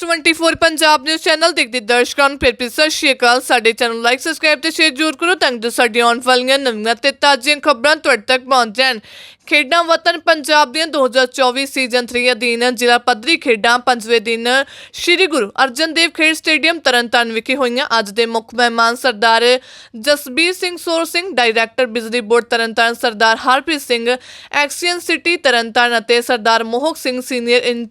24 Punjab news channel ਦੇਖਦੇ ਦਰਸ਼ਕਾਂ ਨੂੰ। ਫਿਰ ਫਿਰ ਸਤਿ ਸ਼੍ਰੀ ਅਕਾਲ। ਸਾਡੇ ਚੈਨਲ ਲਾਈਕ ਸਬਸਕ੍ਰਾਈਬ ਤੇ ਸ਼ੇਅਰ ਜ਼ਰੂਰ ਕਰੋ ਤਾਂ ਜੋ ਸਾਡੀਆਂ ਆਉਣ ਵਾਲੀਆਂ ਨਵੀਆਂ ਤੇ ਤਾਜ਼ੀਆਂ ਖਬਰਾਂ ਤੁਹਾਡੇ ਤੱਕ ਪਹੁੰਚ ਜਾਣ। ਖੇਡਾਂ ਵਤਨ ਪੰਜਾਬ ਦੀਆਂ 2024 ਸੀਜ਼ਨ 3 ਅਧੀਨ ਜ਼ਿਲ੍ਹਾ ਪੱਧਰੀ ਖੇਡਾਂ ਪੰਜਵੇਂ ਦਿਨ ਸ੍ਰੀ ਗੁਰੂ ਅਰਜਨ ਦੇਵ ਖੇਡ ਸਟੇਡੀਅਮ ਤਰਨਤਾਰਨ ਵਿਖੇ ਹੋਈਆਂ। ਅੱਜ ਦੇ ਮੁੱਖ ਮਹਿਮਾਨ ਸਰਦਾਰ ਜਸਬੀਰ ਸਿੰਘ ਸੋਰ ਸਿੰਘ ਡਾਇਰੈਕਟਰ ਬਿਜਲੀ board Tarn Taran Sardar Harpreet Singh XEN city Tarn Taran ਅਤੇ Sardar Mohak Singh senior en-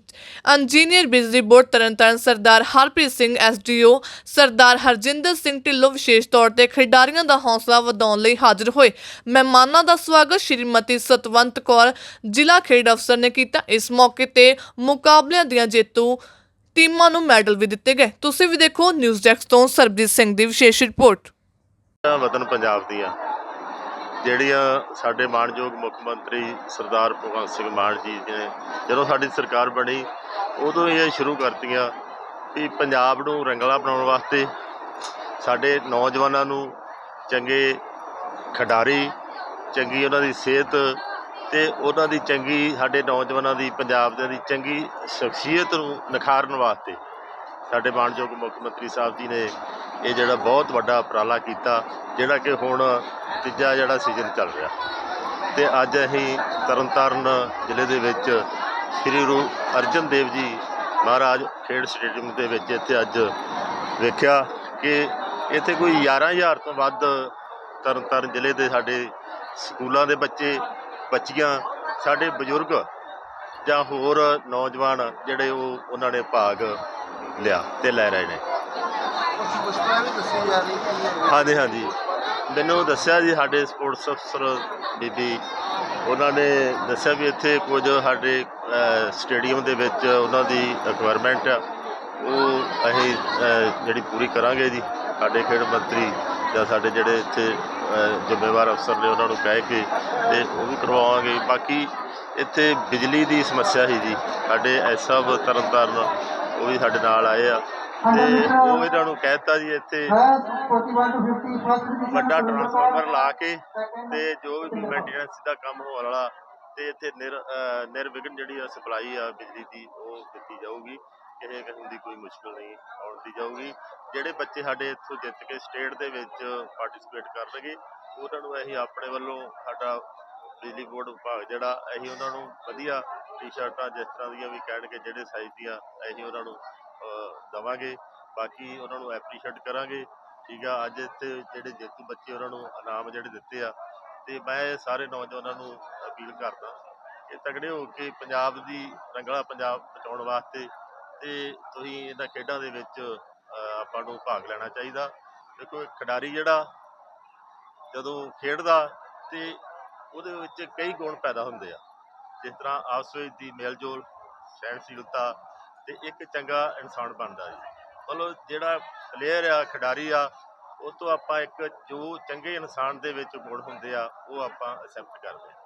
engineer ਬਿਜਲੀ ਬੋਰਡ ਤਰਨਤਾਰਨ ਸਰਦਾਰ ਹਰਪ੍ਰੀਤ ਸਿੰਘ ਐਸਡੀਓ ਸਰਦਾਰ ਹਰਜਿੰਦਰ ਸਿੰਘ ਢਿੱਲੋਂ ਵਿਸ਼ੇਸ਼ ਤੌਰ ਤੇ ਖਿਡਾਰੀਆਂ ਦਾ ਹੌਸਲਾ ਵਧਾਉਣ ਲਈ ਹਾਜ਼ਰ ਹੋਏ। ਮਹਿਮਾਨਾਂ ਦਾ ਸਵਾਗਤ ਸ਼੍ਰੀਮਤੀ ਸਤਵੰਤ ਕੌਰ ਜ਼ਿਲ੍ਹਾ ਖੇਡ ਅਫਸਰ ਨੇ ਕੀਤਾ। ਇਸ ਮੌਕੇ ਤੇ ਮੁਕਾਬਲਿਆਂ ਦੀਆਂ ਜੇਤੂ ਟੀਮਾਂ ਨੂੰ ਮੈਡਲ ਵੀ ਦਿੱਤੇ ਗਏ। ਤੁਸੀਂ ਵੀ ਦੇਖੋ ਨਿਊਜ਼ ਡੈਸਕ ਤੋਂ ਸਰਬਜੀਤ ਸਿੰਘ ਦੀ ਵਿਸ਼ੇਸ਼ ਰਿਪੋਰਟ। ਵਤਨ ਪੰਜਾਬ ਦੀਆਂ ਜਿਹੜੀਆਂ ਸਾਡੇ ਮਾਣਯੋਗ ਮੁੱਖ ਮੰਤਰੀ ਸਰਦਾਰ ਭਗਵੰਤ ਸਿੰਘ ਮਾਨ ਜੀ ਨੇ ਜਦੋਂ ਸਾਡੀ ਸਰਕਾਰ ਬਣੀ, ਉਦੋਂ ਇਹ ਸ਼ੁਰੂ ਕਰਤੀਆਂ ਕਿ ਪੰਜਾਬ ਨੂੰ ਰੰਗਲਾ ਬਣਾਉਣ ਵਾਸਤੇ ਸਾਡੇ ਨੌਜਵਾਨਾਂ ਨੂੰ ਚੰਗੇ ਖਿਡਾਰੀ, ਚੰਗੀ ਉਹਨਾਂ ਦੀ ਸਿਹਤ ਤੇ ਉਹਨਾਂ ਦੀ ਚੰਗੀ, ਸਾਡੇ ਨੌਜਵਾਨਾਂ ਦੀ, ਪੰਜਾਬ ਦੇ ਦੀ ਚੰਗੀ ਸ਼ਖਸੀਅਤ ਨੂੰ ਨਿਖਾਰਨ ਵਾਸਤੇ ਸਾਡੇ ਮਾਣਯੋਗ ਮੁੱਖ ਮੰਤਰੀ ਸਾਹਿਬ ਜੀ ਨੇ ਇਹ ਜਿਹੜਾ ਬਹੁਤ ਵੱਡਾ ਉਪਰਾਲਾ ਕੀਤਾ, ਜਿਹੜਾ ਕਿ ਹੁਣ ਤੀਜਾ ਜਿਹੜਾ ਸੀਜ਼ਨ ਚੱਲ ਰਿਹਾ। ਤੇ ਅੱਜ ਅਸੀਂ ਤਰਨਤਾਰਨ ਜ਼ਿਲ੍ਹੇ ਦੇ ਵਿੱਚ ਸ੍ਰੀ ਗੁਰੂ ਅਰਜਨ ਦੇਵ ਜੀ ਮਹਾਰਾਜ ਖੇਡ ਸਟੇਡੀਅਮ ਦੇ ਵਿੱਚ ਇੱਥੇ ਅੱਜ ਵੇਖਿਆ ਕਿ ਇੱਥੇ ਕੋਈ 11000 ਤੋਂ ਵੱਧ ਤਰਨਤਾਰਨ ਜ਼ਿਲ੍ਹੇ ਦੇ ਸਾਡੇ ਸਕੂਲਾਂ ਦੇ ਬੱਚੇ ਬੱਚੀਆਂ ਸਾਡੇ ਬਜ਼ੁਰਗ ਜਾਂ ਹੋਰ ਨੌਜਵਾਨ ਜਿਹੜੇ ਉਹ ਉਹਨਾਂ ਨੇ ਭਾਗ ਲਿਆ ਤੇ ਲੈ ਰਹੇ ਨੇ। ਹਾਂਜੀ ਹਾਂਜੀ। ਮੈਨੂੰ ਦੱਸਿਆ ਜੀ ਸਾਡੇ ਸਪੋਰਟਸ ਅਫਸਰ ਬੀਬੀ ਉਹਨਾਂ ਨੇ ਦੱਸਿਆ ਵੀ ਇੱਥੇ ਕੁਝ ਸਾਡੇ ਸਟੇਡੀਅਮ ਦੇ ਵਿੱਚ ਉਹਨਾਂ ਦੀ ਰਿਕੁਆਇਰਮੈਂਟ ਆ। ਉਹ ਅਸੀਂ ਜਿਹੜੀ ਪੂਰੀ ਕਰਾਂਗੇ ਜੀ ਸਾਡੇ ਖੇਡ ਮੰਤਰੀ ਜਾਂ ਸਾਡੇ ਜਿਹੜੇ ਇੱਥੇ ਜ਼ਿੰਮੇਵਾਰ ਅਫਸਰ ਨੇ ਉਹਨਾਂ ਨੂੰ ਕਹਿ ਕੇ ਤੇ ਉਹ ਵੀ ਕਰਵਾਵਾਂਗੇ। ਬਾਕੀ ਇੱਥੇ ਬਿਜਲੀ ਦੀ ਸਮੱਸਿਆ ਸੀ ਜੀ। ਸਾਡੇ ਐਸਐਬ ਤਰਨਤਾਰਨ ਉਹ ਵੀ ਸਾਡੇ ਨਾਲ ਆਏ ਆ ਤੇ ਉਹ ਇਹਨਾਂ ਨੂੰ ਕਹਿਤਾ ਜੀ ਇੱਥੇ। ਵੱਡਾ ਟਰਾਂਸਫਾਰਮਰ ਲਾ ਕੇ ਤੇ ਜੋ ਵੀ ਮੇਨਟੇਨੈਂਸ ਦਾ ਕੰਮ ਹੋਣ ਵਾਲਾ ਤੇ ਇੱਥੇ ਨਿਰ ਨਿਰਵਿਘਨ ਜਿਹੜੀ ਆ ਸਪਲਾਈ ਆ ਬਿਜਲੀ ਦੀ, ਉਹ ਦਿੱਤੀ ਜਾਊਗੀ। ਕਿਸੇ ਕਿਸਮ ਦੀ ਕੋਈ ਮੁਸ਼ਕਲ ਨਹੀਂ ਆਉਣ ਦੀ ਜਾਊਗੀ। ਜਿਹੜੇ ਬੱਚੇ ਸਾਡੇ ਇੱਥੋਂ ਜਿੱਤ ਕੇ ਸਟੇਟ ਦੇ ਵਿੱਚ ਪਾਰਟਿਸਿਪੇਟ ਕਰਨਗੇ, ਉਹਨਾਂ ਨੂੰ ਅਸੀਂ ਆਪਣੇ ਵੱਲੋਂ ਸਾਡਾ ਬਿਜਲੀ ਬੋਰਡ ਵਿਭਾਗ ਜਿਹੜਾ, ਅਸੀਂ ਉਹਨਾਂ ਨੂੰ ਵਧੀਆ ਟੀ-ਸ਼ਰਟਾਂ ਜਿਸ ਤਰ੍ਹਾਂ ਦੀਆਂ ਵੀ ਕਹਿਣਗੇ, ਜਿਹੜੇ ਸਾਈਜ਼ ਦੀਆਂ ਅਸੀਂ ਉਹਨਾਂ ਨੂੰ, ਅਹ, ਦਵਾਂਗੇ। ਬਾਕੀ ਉਹਨਾਂ ਨੂੰ ਐਪਰੀਸ਼ੀਏਟ ਕਰਾਂਗੇ। ਠੀਕ ਆ, ਅੱਜ ਇੱਥੇ ਜਿਹੜੇ ਜੇਤੂ ਬੱਚੇ ਉਹਨਾਂ ਨੂੰ ਇਨਾਮ ਜਿਹੜੇ ਦਿੱਤੇ ਆ, ਤੇ ਮੈਂ ਸਾਰੇ ਨੌਜਵਾਨਾਂ ਨੂੰ ਅਪੀਲ ਕਰਦਾ ਕਿ ਤਗੜੇ ਹੋ ਕੇ ਪੰਜਾਬ ਦੀ ਰੰਗਲਾ ਪੰਜਾਬ ਬਚਾਉਣ ਵਾਸਤੇ ਤੇ ਤੁਸੀਂ ਇਹਨਾਂ ਖੇਡਾਂ ਦੇ ਵਿੱਚ ਆਪਾਂ ਨੂੰ ਭਾਗ ਲੈਣਾ ਚਾਹੀਦਾ। ਦੇਖੋ ਖਿਡਾਰੀ ਜਿਹੜਾ ਜਦੋਂ ਖੇਡਦਾ ਤੇ ਉਹਦੇ ਵਿੱਚ ਕਈ ਗੁਣ ਪੈਦਾ ਹੁੰਦੇ ਆ। ਜਿਸ ਤਰ੍ਹਾਂ ਆਪਸ ਵਿੱਚ ਦੀ ਮੇਲਜੋਲ, ਸਹਿਣਸ਼ੀਲਤਾ ਤੇ ਇੱਕ ਚੰਗਾ ਇਨਸਾਨ ਬਣਦਾ ਜੀ। ਮਤਲਬ ਜਿਹੜਾ ਪਲੇਅਰ ਆ, ਖਿਡਾਰੀ ਆ, ਉਹ ਤੋਂ ਆਪਾਂ ਇੱਕ ਜੋ ਚੰਗੇ ਇਨਸਾਨ ਦੇ ਵਿੱਚ ਗੁਣ ਹੁੰਦੇ ਆ, ਉਹ ਆਪਾਂ ਅਸੈਪਟ ਕਰਦੇ ਹਾਂ